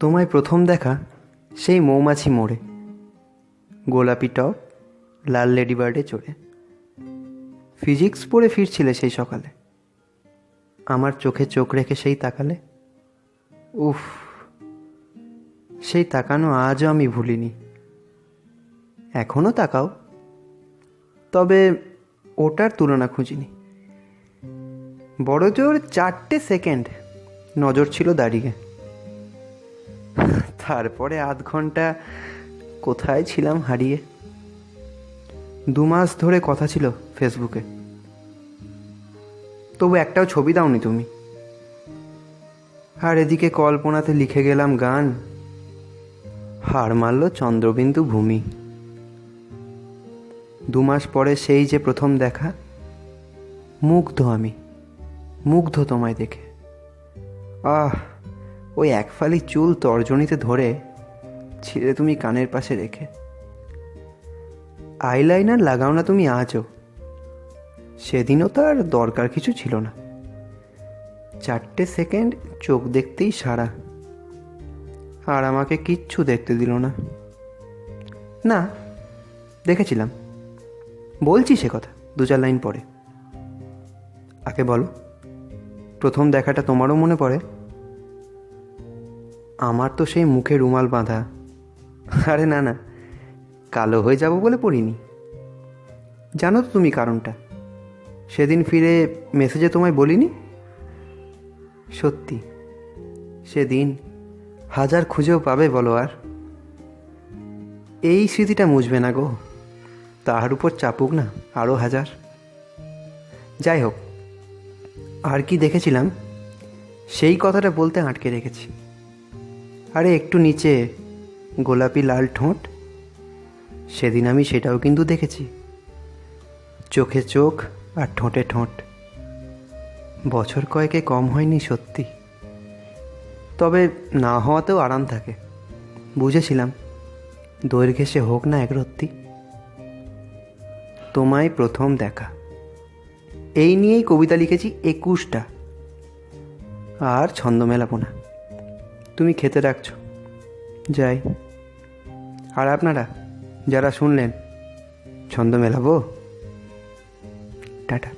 তোমায় প্রথম দেখা সেই মৌমাছি মোড়ে। গোলাপি টপ লাল লেডি বার্ডে চড়ে। ফিজিক্স পড়ে ফিরছিলে সেই সকালে। আমার চোখে চোখ রেখে সেই তাকালে। উফ, সেই তাকানো আজও আমি ভুলিনি। এখনও তাকাও। তবে ওটার তুলনা খুঁজিনি। বড় জোর চারটে সেকেন্ড নজর ছিল দাঁড়িয়ে তারপরে আধ ঘণ্টা কোথায় ছিলাম হারিয়ে? দু মাস ধরে কথা ছিল ফেসবুকে। তবু একটাও ছবি দাওনি তুমি। আর এদিকে কল্পনাতে লিখে গেলাম গান। হার মারল চন্দ্রবিন্দু ভূমি। দু মাস পরে সেই যে প্রথম দেখা, মুগ্ধ আমি, মুগ্ধ তোমায় দেখে। আহ, ওই এক ফালি চুল তর্জনীতে ধরে ছিঁড়ে তুমি কানের পাশে রেখে। আইলাইনার লাগাও না তুমি আজও। সেদিনও তার দরকার কিছু ছিল না। চারটে সেকেন্ড চোখ দেখতেই সারা। আর আমাকে কিচ্ছু দেখতে দিল না। না, দেখেছিলাম। বলছি সে কথা, দু চার লাইন পরে। আগে বলো, প্রথম দেখাটা তোমারও মনে পড়ে? আমার তো সেই মুখে রুমাল বাঁধা। আরে না না, কালো হয়ে যাব বলে পড়িনি। জানো তো তুমি কারণটা? সেদিন ফিরে মেসেজে তোমায় বলিনি? সত্যি, সেদিন হাজার খুঁজেও পাবে বলো আর। এই স্মৃতিটা মুছবে না গো। তাহার উপর চাপুক না আরও হাজার। যাই হোক আর কি দেখেছিলাম? সেই কথাটা বলতে আটকে রেখেছি। আরে, একটু নিচে গোলাপি লাল ঠোঁট। সেদিন আমি সেটাও কিন্তু দেখেছি। চোখে চোখ আর ঠোঁটে ঠোঁট। বছর কয়েকে কম হয়নি সত্যি। তবে না হওয়াতেও আরাম থাকে। বুঝেছিলাম, দৈর্ঘ্যে সে হোক না একরত্তি তোমায় প্রথম দেখা। এই নিয়েই কবিতা লিখেছি একুশটা। আর ছন্দ মেলাবো না। তুমি খেতে রাখছ। যাই। আর আপনারা, যারা শুনলেন, ছন্দ মেলাবো? টাটা।